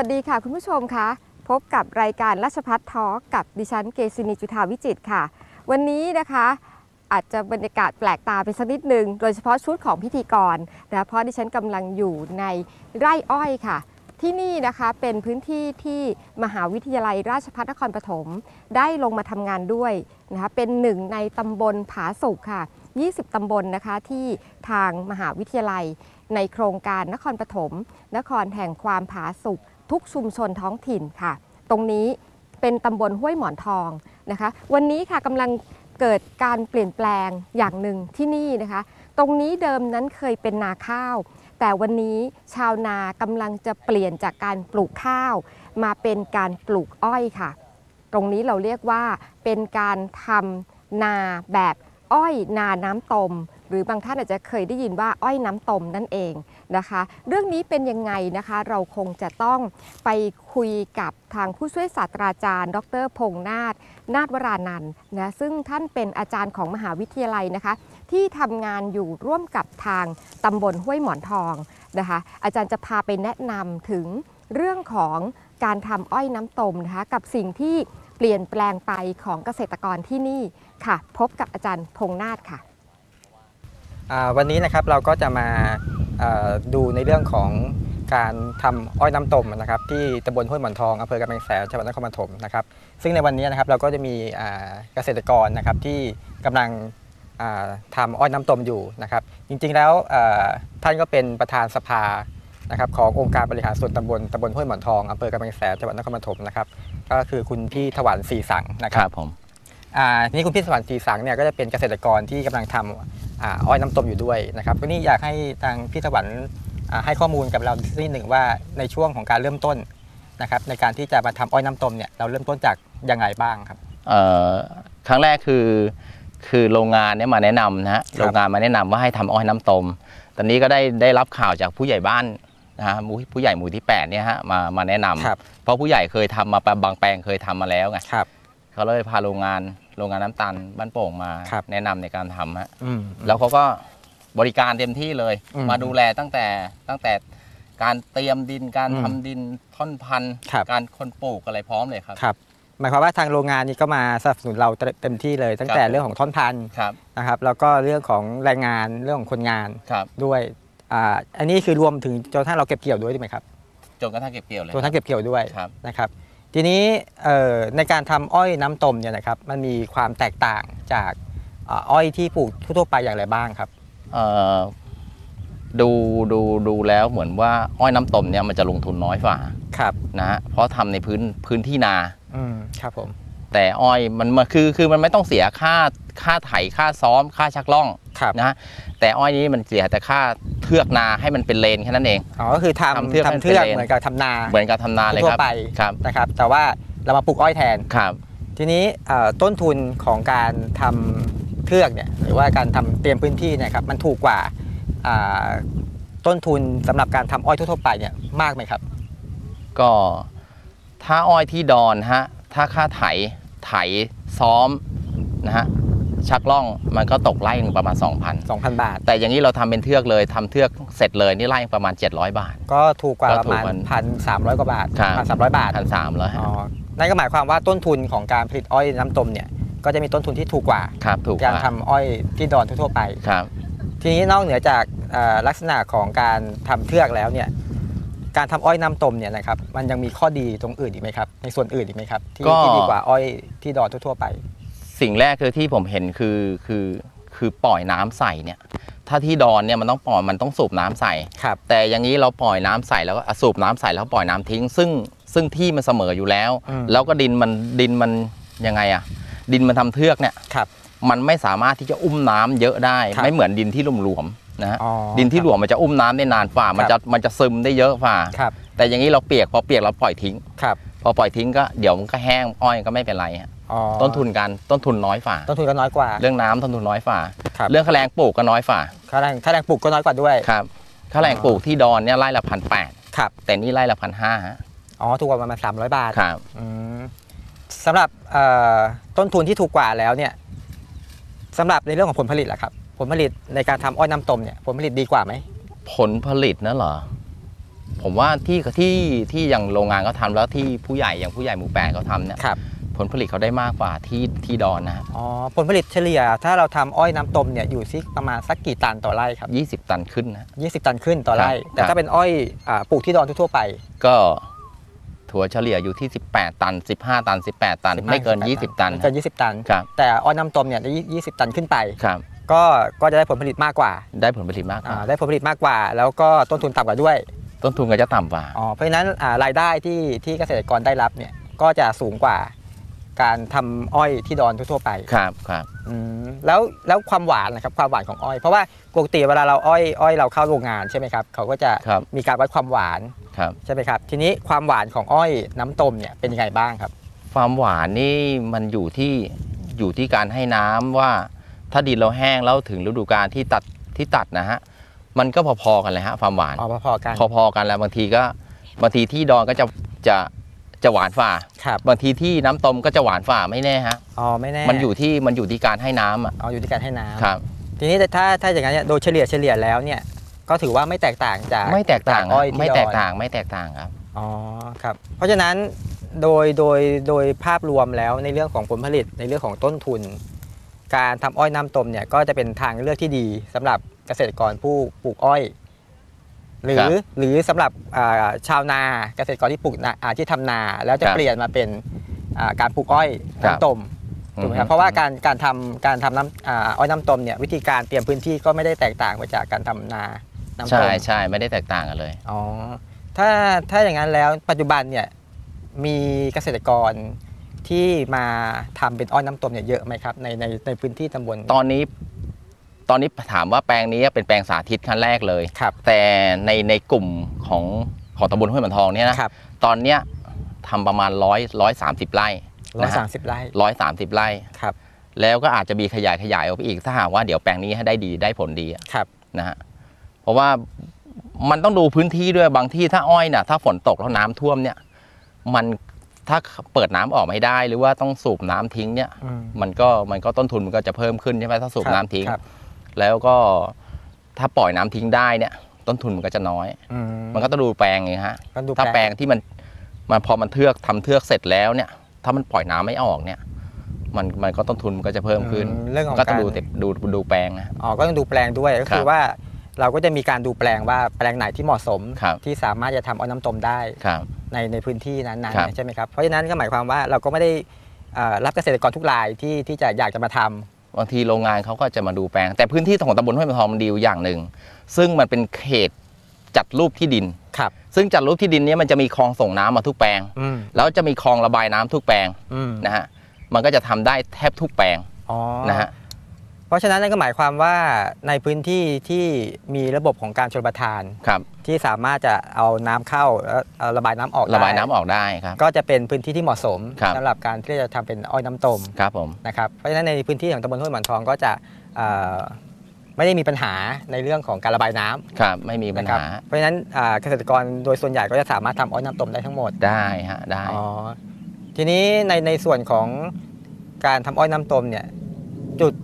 สวัสดีค่ะคุณผู้ชมคะพบกับรายการราชพัฒน์ทอกับดิฉันเกษินีจุธาวิจิตค่ะ วันนี้นะคะอาจจะบรรยากาศแปลกตาไปสักนิดหนึ่งโดยเฉพาะชุดของพิธีกรนะเพราะดิฉันกำลังอยู่ในไร่อ้อยค่ะ ที่นี่นะคะเป็นพื้นที่ที่มหาวิทยาลัยราชภัฏนครปฐมได้ลงมาทำงานด้วยนะคะเป็นหนึ่งในตำบลผาสุกค่ะ 20 ตำบลนะคะที่ทางมหาวิทยาลัยในโครงการนครปฐมนครแห่งความผาสุก ทุกชุมชนท้องถิ่นค่ะ ตรงนี้เป็นตำบลห้วยหมอนทองนะคะ วันนี้ค่ะกำลังเกิดการเปลี่ยนแปลงอย่างหนึ่งที่นี่นะคะ ตรงนี้เดิมนั้นเคยเป็นนาข้าว แต่วันนี้ชาวนากำลังจะเปลี่ยนจากการปลูกข้าว มาเป็นการปลูกอ้อยค่ะ ตรงนี้เราเรียกว่าเป็นการทำนาแบบอ้อยนาน้ำตม หรือบางท่านอาจจะเคยได้ยินว่าอ้อยน้ำตมนั่นเอง นะคะ เรื่องนี้เป็นยังไงนะคะ เราคงจะต้องไปคุยกับทางผู้ช่วยศาสตราจารย์ ดรพงษ์นาฏนาฏวรานันท์นะซึ่งท่านเป็นอาจารย์ของมหาวิทยาลัยนะคะ ที่ทำงานอยู่ร่วมกับทางตำบลห้วยหมอนทองนะคะ อาจารย์จะพาไปแนะนำถึงเรื่องของการทำอ้อยน้ำตมนะคะกับสิ่งที่เปลี่ยนแปลงไปของเกษตรกรที่นี่ค่ะ พบกับอาจารย์พงษ์นาฏค่ะ วันนี้นะครับเราก็จะมา ดูในเรื่องของการทำอ้อยน้ำต้มนะครับที่ตำบลห้วยหมอนทองอำเภอกำแพงแสนจังหวัดนครปฐมนะครับซึ่งในวันนี้นะครับเราก็จะมีอ่าเกษตรกรนะครับที่กำลังอ่าทำอ้อยน้ำต้มอยู่นะครับ จริงๆแล้วอ่าท่านก็เป็นประธานสภานะครับขององค์การบริหารส่วนตำบลตำบลห้วยหมอนทองอำเภอกำแพงแสนจังหวัดนครปฐมนะครับก็คือคุณพี่ถวันศรีสังนะคครับรับผมอ่าทีนี้คุณพี่สวรรค์ศรีสังเนี่ยก็จะเป็นเกษตรกรที่กำลังทำอา อ้อยน้ำต้มอยู่ด้วยนะครับก็นี่อยากให้ทางพี่สวรรค์อ่าให้ข้อมูลกับเราสักนิดหนึ่งว่าในช่วงของการเริ่มต้นนะครับในการที่จะมาทำอ้อยน้ำต้มเนี่ยเราเริ่มต้นจากยังไงบ้างครับเอ่อครั้งแรกคือคือโรงงานเนี่ยมาแนะนำนะฮะครับโรงงานมาแนะนำว่าให้ทำอ้อยน้ำตมตอนนี้ก็ได้ได้รับข่าวจากผู้ใหญ่บ้านนะฮะหมู่ผู้ใหญ่หมู่ที่8เนี่ยฮะมามาแนะนำครับเพราะผู้ใหญ่เคยทำมาบางแปลงเคยทำมาแล้วไงครับเขาเลยพาโรงงาน โรงงานน้ำตาลบ้านโป่งมาครับ แนะนำในการทำฮะอืม แล้วเขาก็บริการเต็มที่เลย อืมมาดูแลตั้งแต่ตั้งแต่การเตรียมดินการอืมทำดินท่อนพันธุ์ครับ การคนปลูกอะไรพร้อมเลยครับ ครับ หมายความว่าทางโรงงานนี้ก็มาสนับสนุนเราเต็มที่เลย ตั้งแต่ครับ เรื่องของท่อนพันธุ์ครับนะครับ แล้วก็เรื่องของแรงงานเรื่องของคนงานครับด้วยอ่าอันนี้คือรวมถึงจนกระทั่งเราเก็บเกี่ยวด้วยใช่ไหมครับจนกระทั่งเก็บเกี่ยวเลยจนกระทั่งเก็บเกี่ยวด้วยครับ นะครับ ทีนี้เอ่อในการทำอ้อยน้ำต้มเนี่ยนะครับมันมีความแตกต่างจากอ่าอ้อยที่ปลูกทั่วๆไปอย่างไรบ้างครับเอ่อดูดูดูแล้วเหมือนว่าอ้อยน้ำตมเนี่ยมันจะลงทุนน้อยฝ่าครับนะฮะเพราะทำในพื้นพื้นที่นาอืมครับผมแต่อ้อยมันมันคือคือมันไม่ต้องเสียค่าค่าไถค่าซ้อมค่าชักล่องครับนะฮะ แต่อ้อยนี้มันเสียแต่ค่าเทือกนาให้มันเป็นเลนแค่นั้นเอง อ๋อก็คือทำทำเทือกทำเทือกเป็นเลน เหมือนกับทำนาเหมือนกับทำนาเลยทั่ควรับไปครับนะครับ แต่ว่าเรามาปลูกอ้อยแทน ครับ ทีนี้เอ่อต้นทุนของการทำเทือกเนี่ยหรือว่าการทำเตรียมพื้นที่เนะครับมันถูกกว่าอ่าต้นทุนสำหรับการทำอ้อยทั่วๆไปเนี่ยมากไหมครับ ก็ถ้าอ้อยที่ดอนฮะถ้าค่าไถไถซ้อมนะฮะ ชักล่องมันก็ตกไล่หนึ่งประมาณ 2,000 2,000 บาท แต่อย่างนี้เราทำเป็นเทือกเลยทำเทือกเสร็จเลยนี่ไล่ประมาณ 700 บาท ก็ถูกกว่าก็ประถูกมาณกว่าพันสามร้อยกว่าบาทครับพันสามร้อยบาทพันสามร้อยอ๋อนั่นก็หมายความว่าต้นทุนของการผลิตอ้อยน้ำต้มเนี่ยก็จะมีต้นทุนที่ถูกกว่าครับถูกการกว่าทำอ้อยที่ดอนทั่วๆไปครับ ทีนี้นอกเหนือจากเอ่อลักษณะของการทำเทือกแล้วเนี่ยการทำอ้อยน้ำต้มเนี่ยนะครับมันยังมีข้อดีตรงอื่นอีกไหมครับในส่วนอื่นอีกไหมครับที่ที่ดีกว่าอ้อยที่ดอนทั่วๆไป สิ่งแรกคือที่ผมเห็นคือคือคือปล่อยน้ำใส่เนี่ย ถ้าที่ดอนเนี่ยมันต้องปล่อยมันต้องสูบน้ำใส่ครับแต่อย่างนี้เราปล่อยน้ำใส่แล้วก็อะสูบน้ำใส่แล้วปล่อยน้ำทิ้ง ซึ่งซึ่งที่มันเสมออยู่แล้วอืมแล้วก็ดินมันดินมันยังไงอะดินมันทำเทือกเนี่ยครับมันไม่สามารถที่จะอุ้มน้ำเยอะได้ครับไม่เหมือนดินที่หลวมๆนะฮะอ๋อดินที่หลวมมันจะอุ้มน้ำได้นานฝ่ามันจะมันจะซึมได้เยอะฝ่าครับแต่อย่างนี้เราเปียกพอเปียกเราปล่อยทิ้งครับพอปล่อยทิ้งก็เดี๋ยวมันก็แห้งอ้อยก็ไม่เป็นไรฮะ อ๋อต้นทุนการต้นทุนน้อยฝ่า ต้นทุนก็น้อยกว่าเรื่องน้ำต้นทุนน้อยฝ่า ครับเรื่องค่าแรงปลูกก็น้อยฝ่าค่าแรงค่าแรงปลูกก็น้อยกว่าด้วย ครับค่าแรงปลูกที่ดอนเนี่ยไร่ละพันแปดครับ แต่นี่ไร่ละพันห้าอ๋อถูกกว่าประมาณ300 บาทครับ อืมสำหรับเอ่อต้นทุนที่ถูกกว่าแล้วเนี่ยสำหรับในเรื่องของผลผลิตล่ะครับ ผลผลิตในการทำอ้อยน้ำต้มเนี่ยผลผลิตดีกว่าไหมผลผลิตนะเหรอ ผมว่าที่ที่ที่อย่างโรงงานเขาทำแล้วที่ผู้ใหญ่อย่างผู้ใหญ่หมู่แปดเขาทำเนี่ย ครับ ผลผลิตเขาได้มากกว่าที่ที่ดอนนะฮะอ๋อผลผลิตเฉลี่ย ถ้าเราทำอ้อยน้ำต้มเนี่ยอยู่ที่ประมาณสักกี่ตันต่อไร่ครับ ยี่สิบตันขึ้นนะ 20 ตันขึ้นต่อไร่ ครับแต่ถ้าเป็นอ้อยอ่าปลูกที่ดอนทั่วๆไป ก็ถั่วเฉลี่ยอยู่ที่ 18 ตัน 15 ตัน 18 ตัน ไม่เกิน15 20 ตันไม่เกิน 20 ตัน ครับแต่อ้อยน้ำต้มเนี่ยได้20 ตันขึ้นไป ครับก็ก็จะได้ผลผลิตมากกว่าได้ผลผลิตมากกอ่าว่าได้ผลผลิตมากกว่า แล้วก็ต้นทุนต่ำกว่าด้วยต้นทุนก็จะต่ำกว่า อ๋อเพราะฉะนั้นอ่ารายได้ที่ที่เกษตรกรได้รับเนี่ยก็จะสูงกว่า การทำอ้อยที่ดอนทั่วๆไปครับครับอืมแล้วแล้วความหวานนะครับความหวานของอ้อย เพราะว่าปกติเวลาเราอ้อยอ้อยเราเข้าโรงงานใช่ไหมครับเขาก็จะครับมีการวัดความหวานครับใช่ไหมครับ ทีนี้ความหวานของอ้อยน้ำต้มเนี่ยเป็นยังไงบ้างครับ ความหวานนี่มันอยู่ที่อยู่ที่การให้น้ำว่า ถ้าดินเราแห้งแล้วถึงฤดูกาลที่ตัดที่ตัดนะฮะมันก็พอๆกันเลยฮะความหวานอ๋อพอๆกันพอๆกันแล้วบางทีก็บางทีที่ดอนก็จะจะ จะหวานฝ่าครับบางทีที่น้ำต้มก็จะหวานฝ่าไม่แน่ฮะอ๋อไม่แน่มันอยู่ที่มันอยู่ที่การให้น้ำอะอ๋ออยู่ที่การให้น้ำครับ ทีนี้ถ้าถ้าอย่างนั้นเนี่ยโดยเฉลี่ยเฉลี่ยแล้วเนี่ยก็ถือว่าไม่แตกต่างจากไม่แตกต่างจอ้อยที่ไม่แตกดอนต่างไม่แตกต่างครับอ๋อครับ เพราะฉะนั้นโดยโดยโดยภาพรวมแล้วในเรื่องของผลผลิตในเรื่องของต้นทุน การทำอ้อยน้ำต้มเนี่ยก็จะเป็นทางเลือกที่ดีสำหรับเกษตรกรผู้ปลูกอ้อย หรืครัอบหรือสำหรับอ่าชาวนาเกษตรกรที่ปลูกนาอ่าที่ทำนา แล้วจะครับเปลี่ยนมาเป็นอ่าการปลูกอ้อยครับน้ำต้มถูกไหมครับเพราะว่าการการทำการทำน้ำอ่าอ้อยน้ำต้มเนี่ยวิธีการเตรียมพื้นที่ก็ไม่ได้แตกต่างไปจากการทำนาน้ำใช่ต้มใช่ไม่ได้แตกต่างกันเลยอ๋อถ้าถ้าอย่างนั้นแล้วปัจจุบันเนี่ยมีเกษตรกรที่มาทำเป็นอ้อยน้ำต้มเนี่ยเยอะไหมครับในในในพื้นที่ตำบลตอนนี้ ตอนนี้ถามว่าแปลงนี้เป็นแปลงสาธิตขั้นแรกเลยครับ แต่ในในกลุ่มของของตำบลห้วยหมันทองเนี่ยนะครับ ตอนเนี้ยทำประมาณร้อยร้อยสามสิบไร่ร้อยสามสิบไร่ร้อยสามสิบไร่ครับ แล้วก็อาจจะมีขยายขยายออกไปอีกถ้าหากว่าเดี๋ยวแปลงนี้ให้ได้ดีได้ผลดีอะครับนะฮะเพราะว่ามันต้องดูพื้นที่ด้วยบางที่ถ้าอ้อยน่ะถ้าฝนตกแล้วน้ำท่วมเนี่ย มันถ้าเปิดน้ำออกไม่ได้หรือว่าต้องสูบน้ำทิ้งเนี่ยอืมมันก็มันก็ต้นทุนมันก็จะเพิ่มขึ้นใช่ไหมถ้าสูบครับน้ำทิ้งครับ แล้วก็ถ้าปล่อยน้ำทิ้งได้เนี่ย ต้นทุนมันก็จะน้อย อืมันก็ต้องดูแปลงไงฮะก็ดูถ้าแปลงที่มันมันพอมันเทือกทำเทือกเสร็จแล้วเนี่ย ถ้ามันปล่อยน้ำไม่ออกเนี่ย มันมันก็ต้นทุนมันก็จะเพิ่มขึ้น อืมเรื่องของก็ต้อกางรดูแต่ดูดูแปลงนะ อ๋อก็ต้องดูแปลงด้วยก็ครัคือบว่า เราก็จะมีการดูแปลงว่าแปลงไหนที่เหมาะสม ครับ ที่สามารถจะทำอ้อยน้ำต้มได้ ครับ ในในพื้นที่นั้นครับ ๆใช่ไหมครับ เพราะฉะนั้นก็หมายความว่าเราก็ไม่ได้อ่ารับเกษตรกรทุกรายที่ที่จะอยากจะมาทำ บางทีโรงงานเขาก็จะมาดูแปลง แต่พื้นที่ของตำบลห้วยมะทองมันดีอยู่อย่างหนึ่ง ซึ่งมันเป็นเขตจัดรูปที่ดิน ครับ ซึ่งจัดรูปที่ดินเนี้มันจะมีคลองส่งน้ำมาทุกแปลง อืมแล้วจะมีคลองระบายน้ำทุกแปลงอืมนะฮะ มันก็จะทำได้แทบทุกแปลงอ๋อนะฮะ เพราะฉะนั้นนั่นก็หมายความว่าในพื้นที่ที่มีระบบของการชลประทาน ครับที่สามารถจะเอาน้ำเข้าแล้วเอาระบายน้ำออกได้ระบายน้ำออกได้ครับ ก็จะเป็นพื้นที่ที่เหมาะสมครับ สำหรับการที่จะทำเป็นอ้อยน้ำต้มครับผม นะครับเพราะฉะนั้นในพื้นที่ของตำบลห้วยหมันทองก็จะเอ่อไม่ได้มีปัญหาในเรื่องของการระบายน้ำครับ ไม่มีปัญนะครับหาเพราะฉะนั้นอ่าเกษตรกรโดยส่วนใหญ่ก็จะสามารถทำอ้อยน้ำต้มได้ทั้งหมด ได้ฮะได้ อ๋อทีนี้ในในส่วนของการทำอ้อยน้ำต้มเนี่ยจุด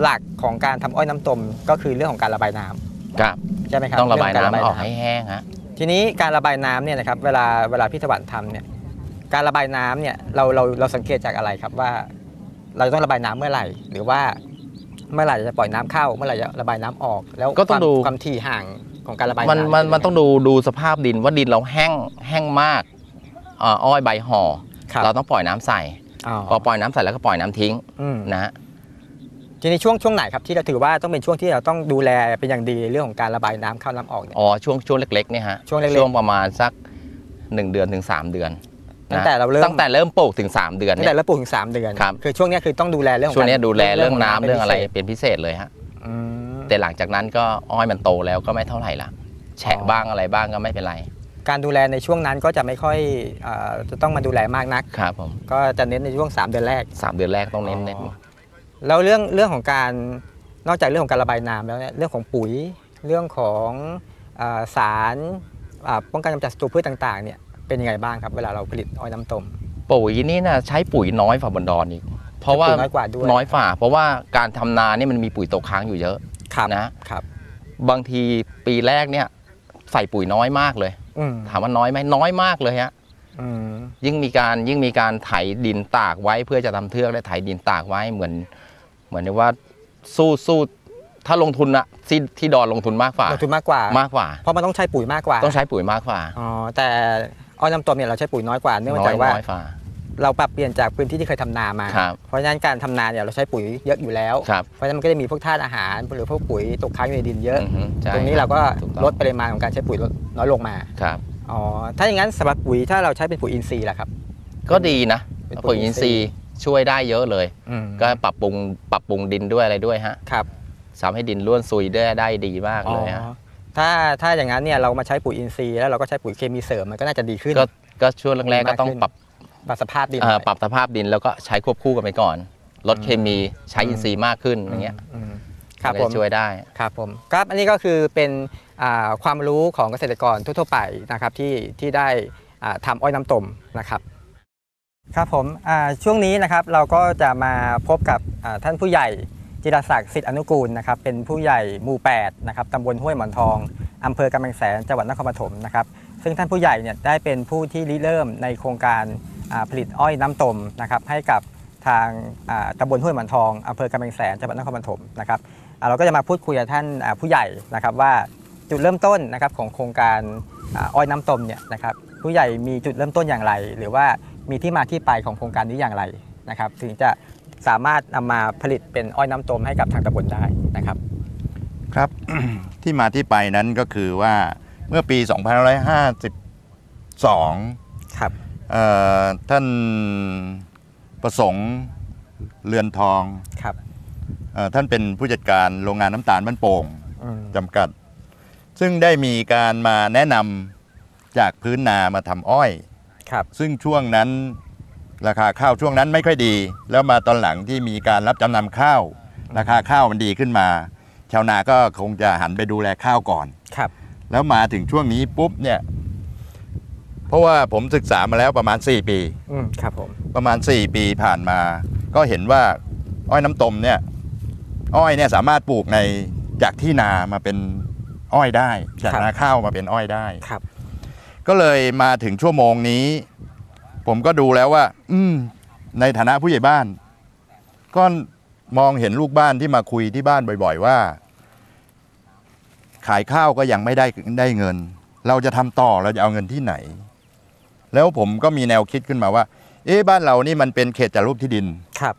หลักของการทำอ้อยน้ำต้มก็คือเรื่องของการระบายน้ำครับใช่ไหมครับต้องระบายเงน้ำกออกให้แห้งฮะทีนี้การระบายน้ำเนี่ยนะครับเวลาเวลาพี่ถวันทำเนี่ยการระบายน้ำเนี่ยเราเราเราสังเกตจากอะไรครับว่า เราจะต้องระบายน้ำเมื่อไหร่ หรือว่าเมื่อไหร่จะปล่อยน้ำเข้า เมื่อไหร่จะระบายน้ำออก แล้วก็ต้องความดูความถี่ห่างของการระบายมันน้ำมันเป็มันยัไต้องดูดูสภาพดินว่าดินเราแห้งแห้งมากอ่าอ้อยใบห่อครับเราต้องปล่อยน้ำใส่อ๋อพอปล่อยน้ำใส่แล้วก็ปล่อยน้ำทิ้งอืมนะฮะ ทีนี้ช่วงช่วงไหนครับที่เราถือว่าต้องเป็นช่วงที่เราต้องดูแลเป็นอย่างดีในเรื่องของการระบายน้ำเข้าน้ำออกเนี่ย อ๋อช่วงช่วงเล็กๆเนี่ยฮะช่วงเล็กๆช่วงประมาณสัก 1 เดือนถึง 3 เดือนตั้งนะแต่เราเริ่มตั้งแต่เริ่มปลูกถึง 3 เดือนตั้งเนี่แต่ย เราปลูกถึงสามเดือนครับคือช่วงเนี้ยคือต้องดูแลเรื่องของช่วงเนี้ยการดูแลเรื่องน้ำป็เรื่องอะไรพิศษเป็นพิเศษเลยฮะอืมแต่หลังจากนั้นก็อ้อยมันโตแล้วก็ไม่เท่าไหร่ละแฉะอ๋อบ้างอะไรบ้างก็ไม่เป็นไรการดูแลในช่วงนั้นก็จะไม่ค่อยเอ่อจะต้องมาดูแลมากนัก ครับผมก็จะเน้นในช่วง 3 เดือนแรก สามเดือนแรกต้องเน้นเน้นอ๋อ แล้วเรื่องเรื่องของการนอกจากเรื่องของการระบายน้ำแล้วเนี่ยเรื่องของปุ๋ยเรื่องของอาสารอ่าป้องกันกำจัดศัตรูพืชต่างๆเนี่ยเป็นยังไงบ้างครับเวลาเราผลิตอ้อยน้ำต้ม ปุ๋ยนี่นะใช้ปุ๋ยน้อยฝ่าบนดอนอีกเพราะว่าปุ๋ยน้อยกว่าด้วยน้อยฝ่า เพราะว่าการทำนานี่มันมีปุ๋ยตกค้างอยู่เยอะครับนะ ครับบางทีปีแรกเนี่ยใส่ปุ๋ยน้อยมากเลย อืมถามว่าน้อยไหมน้อยมากเลยฮะ อืมยิ่งมีการยิ่งมีการไถดินตากไว้เพื่อจะทำเทือกและไถดินตากไว้เหมือน เหมือนว่าสู้สู้ถ้าลงทุนอะที่ที่ดอนลงทุนมากกว่าลงทุนมากกว่ามากกว่า เพราะมันต้องใช้ปุ๋ยมากกว่า ต้องใช้ปุ๋ยมากกว่าอ๋อแต่อ้อยน้ำต้มเนี่ยเราใช้ปุ๋ยน้อยกว่าเนื่องมาจากว่าน้อยกว่าเราปรับเปลี่ยนจากพื้นที่ที่เคยทำนามาครับเพราะฉะนั้นการทำนาเนี่ยเราใช้ปุ๋ยเยอะอยู่แล้วครับเพราะฉะนั้นมันก็จะมีพวกธาตุอาหารหรือพวกปุ๋ยตกค้างอยู่ในดินเยอะอือฮึใช่ตรงนี้เราก็ถูต้องลดปริมาณของการใช้ปุ๋ยลดน้อยลงมาครับอ๋อถ้าอย่างนั้นสำหรับปุ๋ยถ้าเราใช้เป็นปุ๋ยอินทรีย์ล่ะครับ ก็ดีนะเป็นปุ๋ปุ๋ยยอิอินนททรีรีย์ย์ ช่วยได้เยอะเลยอืมก็ปรับปรุงปรับปรุงดินด้วยอะไรด้วยฮะครับทำให้ดินร่วนซุยได้ได้ดีมากอ๋อเลยฮะถ้าถ้าอย่างนั้นเนี่ยเรามาใช้ปุ๋ยอินทรีย์แล้วเราก็ใช้ปุ๋ยเคมีเสริมมันก็น่าจะดีขึ้น ก็ก็ช่วงแรกๆก็ต้องดีมากขึ้นปรับปรับสภาพดินเอ่อหน่อยปรับสภาพดินแล้วก็ใช้ควบคู่กันไปก่อน ลดเคมีใช้อืมอินทรีย์มากขึ้นอย่างเงี้ยอืมครับมันผก็มจะช่วยได้ครับผมครับอันนี้ก็คือเป็นอ่าความรู้ของเกษตรกรทั่วๆไปนะครับที่ที่ได้อ่าทำอ้อยน้ำตมนะครับ ครับผมช่วงนี้นะครับเราก็จะมาพบกับท่านผู้ใหญ่จิรศักดิ์สิทธิอนุกูลนะครับเป็นผู้ใหญ่หมู่8นะครับตำบลห้วยหมอนทองอำเภอกำแพงแสนจังหวัดนครปฐมนะครับซึ่งท่านผู้ใหญ่เนี่ยได้เป็นผู้ที่ริเริ่มในโครงการผลิตอ้อยน้ำตมนะครับให้กับทางตำบลห้วยหมอนทองอำเภอกำแพงแสนจังหวัดนครปฐมนะครับเราก็จะมาพูดคุยกับท่านผู้ใหญ่นะครับว่าจุดเริ่มต้นนะครับของโครงการอ้อยน้ำตมเนี่ยนะครับผู้ใหญ่มีจุดเริ่มต้นอย่างไร หรือว่า มีที่มาที่ไปของโครงการนี้อย่างไรนะครับ ถึงจะสามารถนำมาผลิตเป็นอ้อยน้ำตมให้กับทางตำบลได้นะครับ ครับที่มาที่ไปนั้นก็คือว่าเมื่อปี 2552 ครับเอ่อท่านประสงค์เรือนทองครับเอ่อท่านเป็นผู้จัดการโรงงานน้ำตาลบ้านโป่งอืมจำกัด ซึ่งได้มีการมาแนะนำจากพื้นนามาทำอ้อย ครับซึ่งช่วงนั้นราคาข้าวช่วงนั้นไม่ค่อยดี แล้วมาตอนหลังที่มีการรับจำนำข้าว ราคาข้าวมันดีขึ้นมา ชาวนาก็คงจะหันไปดูแลข้าวก่อนครับ แล้วมาถึงช่วงนี้ปุ๊บเนี่ย เพราะว่าผมศึกษามาแล้วประมาณ 4 ปี อืมครับผมประมาณ 4 ปีผ่านมา ก็เห็นว่าอ้อยน้ำตมเนี่ย อ้อยเนี่ยสามารถปลูกในจากที่นามาเป็นอ้อยได้ จากนาข้าวมาเป็นอ้อยได้ ครับ ก็เลยมาถึงชั่วโมงนี้ ผมก็ดูแล้วว่า อืม ในฐานะผู้ใหญ่บ้าน ก็มองเห็นลูกบ้านที่มาคุยที่บ้านบ่อย ๆ ว่า ขายข้าวก็ยังไม่ได้ได้เงิน เราจะทำต่อเราจะเอาเงินที่ไหน แล้วผมก็มีแนวคิดขึ้นมาว่า เอ๊ะบ้านเรานี่มันเป็นเขตจารูปที่ดิน ครับ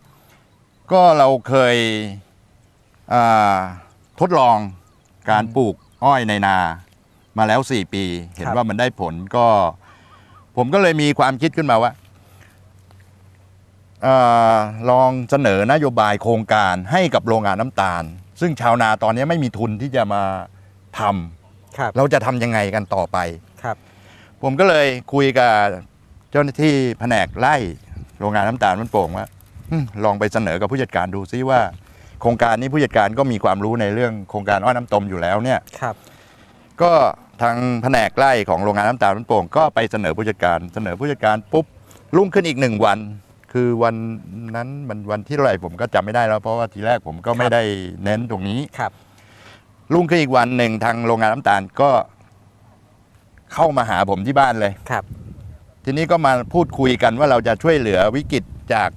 ก็เราเคยอ่าทดลองการปลูกอ้อยในนา มาแล้ว 4 ปี เห็นครับว่ามันได้ผลก็ ผมก็เลยมีความคิดขึ้นมาว่าอาลองเสนอนโยบายโครงการให้กับโรงงานน้ำตาล ซึ่งชาวนาตอนนี้ไม่มีทุนที่จะมาทครับำเราจะทำยังไงกันต่อไปครับ ผมก็เลยคุยกับเจ้าหน้าที่แผนกไล่โรงงานน้ำตาลมันโป่งว่าอืมลองไปเสนอกับผู้จัดการดูซิว่า โครงการนี้ผู้จัดการก็มีความรู้ในเรื่องโครงการอ้อยน้ำตมอยู่แล้วเนี่ยครับ ก็ ทางแผนกไล่ของโรงงานน้ำตาลมันโป่งก็ไปเสนอผู้จัดการ เสนอผู้จัดการปุ๊บรุ่งขึ้นอีกหนึ่งวัน คือวันนั้นมันวันที่เท่าไหร่ผมก็จำไม่ได้แล้ว เพราะว่าทีแรกผมก็ไม่ได้เน้นตรงนี้ครับ รุ่งขึ้นอีกวันหนึ่งทางโรงงานน้ำตาลก็ เข้ามาหาผมที่บ้านเลย ครับ ทีนี้ก็มาพูดคุยกันว่าเราจะช่วยเหลือวิกฤตจาก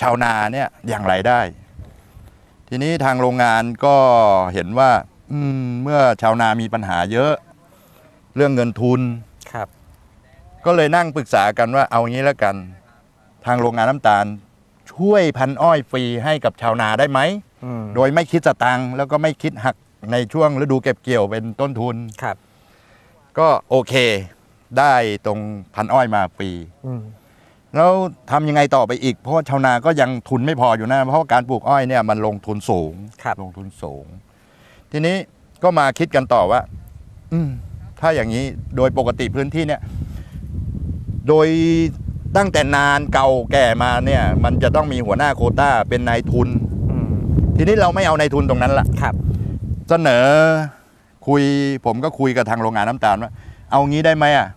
ชาวนาเนี่ยอย่างไรได้ ทีนี้ทางโรงงานก็เห็นว่า อืมเมื่อชาวนามีปัญหาเยอะ เรื่องเงินทุน ครับ ก็เลยนั่งปรึกษากันว่าเอางี้แล้วกัน ทางโรงงานน้ำตาล ช่วยพันอ้อยฟรีให้กับชาวนาได้ไหม อืมโดยไม่คิดสตังค์แล้วก็ไม่คิดหักในช่วงฤดูเก็บเกี่ยวเป็นต้นทุน ครับ ก็โอเค ได้ตรงพันอ้อยมาฟรี อืม แล้วทำยังไงต่อไปอีก เพราะว่าชาวนาก็ยังทุนไม่พออยู่นะ เพราะว่าการปลูกอ้อยเนี่ยมันลงทุนสูง ครับ ลงทุนสูง ทีนี้ก็มาคิดกันต่อว่า อืม ถ้าอย่างนี้โดยปกติพื้นที่เนี่ย โดยตั้งแต่นานเก่าแก่มาเนี่ย มันจะต้องมีหัวหน้าโควต้าเป็นนายทุนอืมทีนี้เราไม่เอานายทุนตรงนั้นละครับ เสนอคุยผมก็คุยกับทางโรงงานน้ำตาลว่า เอางี้ได้ไหมอะ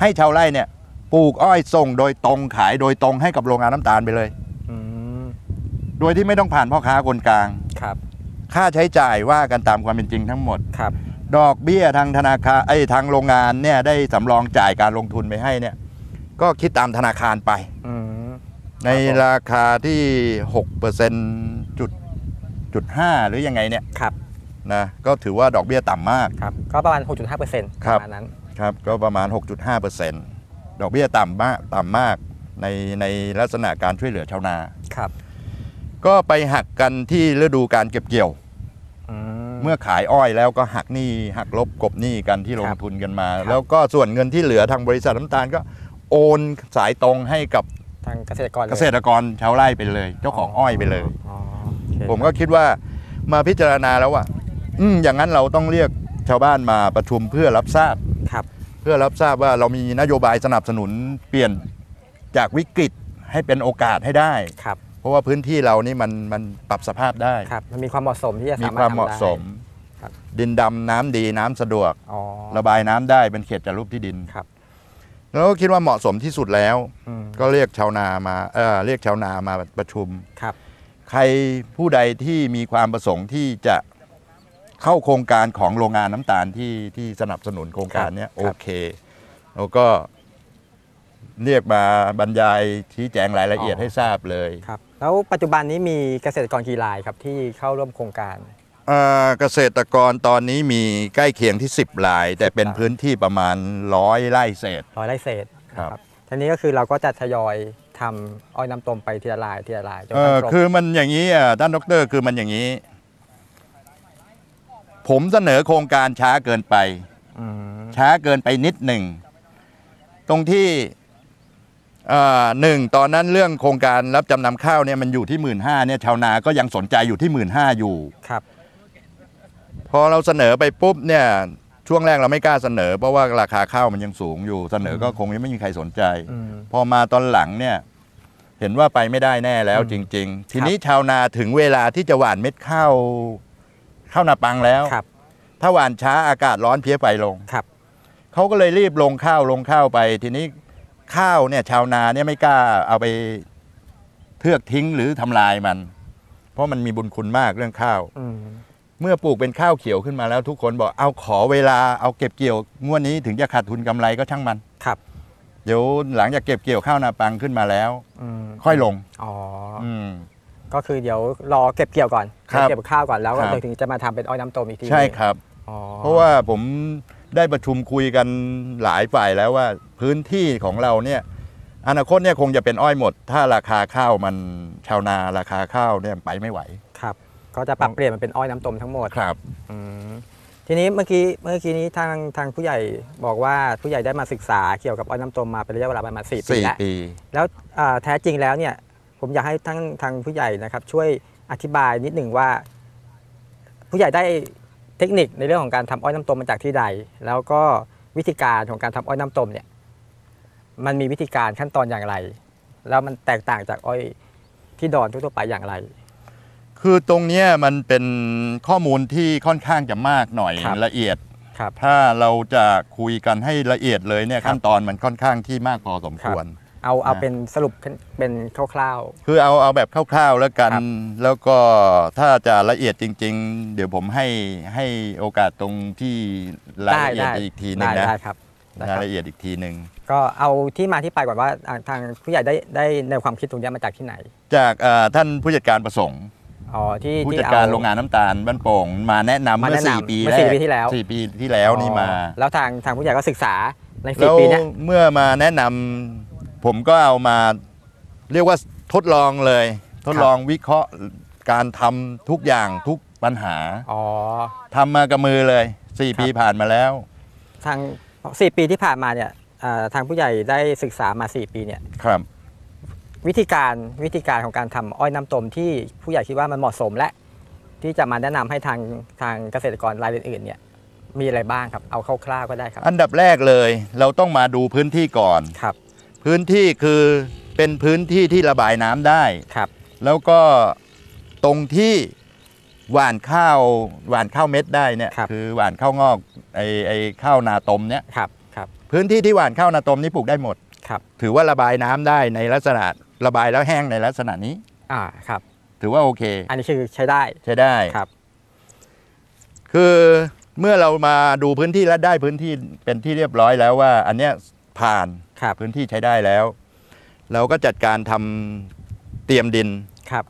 ให้ชาวไร่เนี่ยปลูกอ้อยส่งโดยตรงขายโดยตรงให้กับโรงงานน้ำตาลไปเลยอืมโดยที่ไม่ต้องผ่านพ่อค้าคนกลางครับ ค่าใช้จ่ายว่ากันตามความเป็นจริงทั้งหมดครับ ดอกเบี้ยทางธนาคารไอ้ยทางโรงงานเนี่ยได้สำรองจ่ายการลงทุนไปให้เนี่ย ก็คิดตามธนาคารไป อืม ในราคาที่6เปอร์เซ็นจุดจุดห้าหรือยังไงเนี่ยครับ นะก็ถือว่าดอกเบี้ยต่ำมาก ครับ ก็ประมาณ 6.5เปอร์เซ็นต์ครับประมาณนั้น ครับก็ประมาณ 6.5เปอร์เซ็นดอกเบี้ยต่ำมากต่ำมากในในลักษณะการช่วยเหลือชาวนา ครับ ก็ไปหักกันที่ฤดูการเก็บเกี่ยวอื มเมื่อขายอ้อยแล้วก็หักหนี้หักลบกบหนี้กันที่ลงครับทุนกันมาครับแล้วก็ส่วนเงินที่เหลือทางบริษัทน้ำตาลก็โอนสายตรงให้กับทางเกษตรกรลยเกษตรกรชาวไร่ไปเลย เจ้าของอ้อยไปเลย อ๋อโอเคผมก็คิดว่ามาพิจารณาแล้วว่าอืมอย่างนั้นเราต้องเรียกชาวบ้านมาประชุมเพื่อรับทราบ ครับ เพื่อรับทราบว่าเรามีนโยบายสนับสนุนเปลี่ยนจากวิกฤตให้เป็นโอกาสให้ได้ ครับ เพราะว่าพื้นที่เรานี่มันมันปรับสภาพได้ ครับ มันมีความเหมาะสมที่จะมีสามารถความทำเหมาะได้สม ครับ ดินดำน้ำดีน้ำสะดวก อ๋อระบายน้ำได้เป็นเขตจารุปที่ดินครับ แล้วก็คิดว่าเหมาะสมที่สุดแล้ว อืมก็เรียกชาวนามาเออเรียกชาวนามาประชุม ครับ ใครผู้ใดที่มีความประสงค์ที่จะเข้าโครงการของโรงงานน้ำตาลที่ที่สนับสนุนโครงการเนี้ยครับโอเค แล้วก็เรียกมาบรรยายชี้แจงรายละเอียดให้ทราบเลย ครับ แล้วปัจจุบันนี้มีเกษตรกรกี่รายครับที่เข้าร่วมโครงการ เอ่อเกษตรกรตอนนี้มีใกล้เคียงที่ 10ราย แต่เป็นรายพื้นที่ประมาณร้อยไร่เศษร้อยไร่เศษครับนะทีนี้ก็คือเราก็จะทยอยทำอ้อยน้ำต้มไปทีละรายทีละรายจนเอกระอทั่งครบคือมันอย่างนี้อะท่านดรคือมันอย่างนี้ ผมเสนอโครงการช้าเกินไปมช้าเกินไปนิดหนึ่ง ตรงที่เอ่อหนึ่งตอนนั้นเรื่องโครงการรับจำนำข้าวเนี่ยมันอยู่ที่หมื่นห้าเนี่ยชาวนาก็ยังสนใจอยู่ที่หมื่นห้าอยู่ครับ พอเราเสนอไปปุ๊บเนี่ยช่วงแรกเราไม่กล้าเสนอ เพราะว่าราคาข้าวมันยังสูงอยู่เสนอก็คงยังไม่มีใครสนใจอืมพอมาตอนหลังเนี่ยเห็นว่าไปไม่ได้แน่แล้วอืมจริง ๆ ทีนี้ชาวนาถึงเวลาที่จะหว่านเม็ดข้าวข้าวนาปังแล้วครับ ถ้าหว่านช้าอากาศร้อนเพี้ยไฟลงครับเขาก็เลยรีบลงข้าวลงข้าวไป ทีนี้ข้าวเนี่ยชาวนาเนี่ยไม่กล้าเอาไปเทือกทิ้งหรือทำลายมัน เพราะมันมีบุญคุณมากเรื่องข้าวอืม เมื่อปลูกเป็นข้าวเขียวขึ้นมาแล้วทุกคนบอกเอาขอเวลาเอาเก็บเกี่ยวงวดนี้ถึงจะขาดทุนกำไรก็ช่างมันครับ เดี๋ยวหลังจากเก็บเกี่ยวข้าวนาปังขึ้นมาแล้วอืมค่อยลงอ๋อออืมก็คือเดี๋ยวรอเก็บเกี่ยวก่อนครับเก็บข้าวก่อนแล้วก็ครับเดี๋ยวถึงจะมาทำเป็นอ้อยน้ำต้มอีกทีใช่ครับอ๋อเพราะว่าผมได้ประชุมคุยกันหลายฝ่ายแล้วว่าพื้นที่ของเราเนี่ยอนาคตเนี่ยคงจะเป็นอ้อยหมด ถ้าราคาข้าวมันชาวนาราคาข้าวเนี่ยไปไม่ไหวครับ ก็จะปรับเปลี่ยนมันเป็นอ้อยน้ำต้มทั้งหมดครับอืมทีนี้เมื่อกี้เมื่อกี้นี้ทางทางผู้ใหญ่บอกว่าผู้ใหญ่ได้มาศึกษาเกี่ยวกับอ้อยน้ำต้มมาเป็นระยะเวลาประมาณ4ปีสี่แล้วปี แล้วอ่าแท้จริงแล้วเนี่ย ผมอยากให้ทั้งทางผู้ใหญ่นะครับ ช่วยอธิบายนิดหนึ่งว่า ผู้ใหญ่ได้เทคนิคในเรื่องของการทำอ้อยน้ำต้มมาจากที่ใด แล้วก็วิธีการของการทำอ้อยน้ำต้มเนี่ย มันมีวิธีการขั้นตอนอย่างไร แล้วมันแตกต่างจากอ้อยที่ดอนทั่วๆไปอย่างไร คือตรงเนี้ยมันเป็นข้อมูลที่ค่อนข้างจะมากหน่อยครับละเอียด ครับ ถ้าเราจะคุยกันให้ละเอียดเลยเนี่ยครับ ขั้นตอนมันค่อนข้างที่มากพอสมควร เอาเอานะเป็นสรุปเป็นคร่าว คือเอาเอาแบบคร่าวๆแล้วกัน ครับแล้วก็ถ้าจะละเอียดจริง ๆ เดี๋ยวผมให้ให้โอกาสตรงที่ๆรายได้ละเอียดได้อีกทีหนึ่ได้งนะได้ครับได้ครายรับละเอียดอีกทีหนึ่งก็เอาที่มาที่ไปก่อนว่าอ่าทางผู้ใหญ่ได้ได้แนวความคิดตรงเนี้ยมาจากที่ไหน จากเอ่อท่านผู้จัดการประสงค์ อ๋อที่ผู้ที่จัดการเอโรงงานน้ำตาลบ้านโป่งมาแนะนำมาเมื่อแนะนำสี่ปีเมื่อแรสี่กปีที่แล้วสี่ปีที่แล้วนี่มาอ๋อแล้วทางทางผู้ใหญ่ก็ศึกษาในแล้สี่วปีเนี้ยเมื่อมาแนะนำผมก็เอามาเรียกว่าทดลองเลย ทดลองวิเคราะห์การทำทุกอย่างทุกปัญหาอ๋อทำมากับมือเลยสี่ครับปีผ่านมาแล้ว ทางสี่ปีที่ผ่านมาเนี่ยอ่าทางผู้ใหญ่ได้ศึกษามาสี่ปีเนี่ยครับ วิธีการวิธีการของการทำอ้อยน้ำต้มที่ผู้ใหญ่คิดว่ามันเหมาะสมและ ที่จะมาแนะนำให้ทางทางเกษตรกรรายอื่นๆเนี่ยมีอะไรบ้างครับเอาคร่าวๆก็ได้ครับ อันดับแรกเลยเราต้องมาดูพื้นที่ก่อนครับ พื้นที่คือเป็นพื้นที่ที่ระบายน้ำได้ครับ แล้วก็ตรงที่หว่านข้าวหว่านข้าวเม็ดได้เนี่ยครับอหว่านข้าวงอกไอไอข้าวนาตมเนี่ยครับครับพื้นที่ที่หว่านข้าวนาตมนี่ปลูกได้หมดครับถือว่าระบายน้ำได้ในลักษณะ ระบายแล้วแห้งในลักษณะนี้ อ่าครับ ถือว่าโอเค อันนี้คือใช้ได้ใช้ได้ครับ คือเมื่อเรามาดูพื้นที่และได้พื้นที่เป็นที่เรียบร้อยแล้วว่า อันเนี้ยผ่านครับพื้นที่ใช้ได้แล้ว เราก็จัดการทำเตรียมดินครับ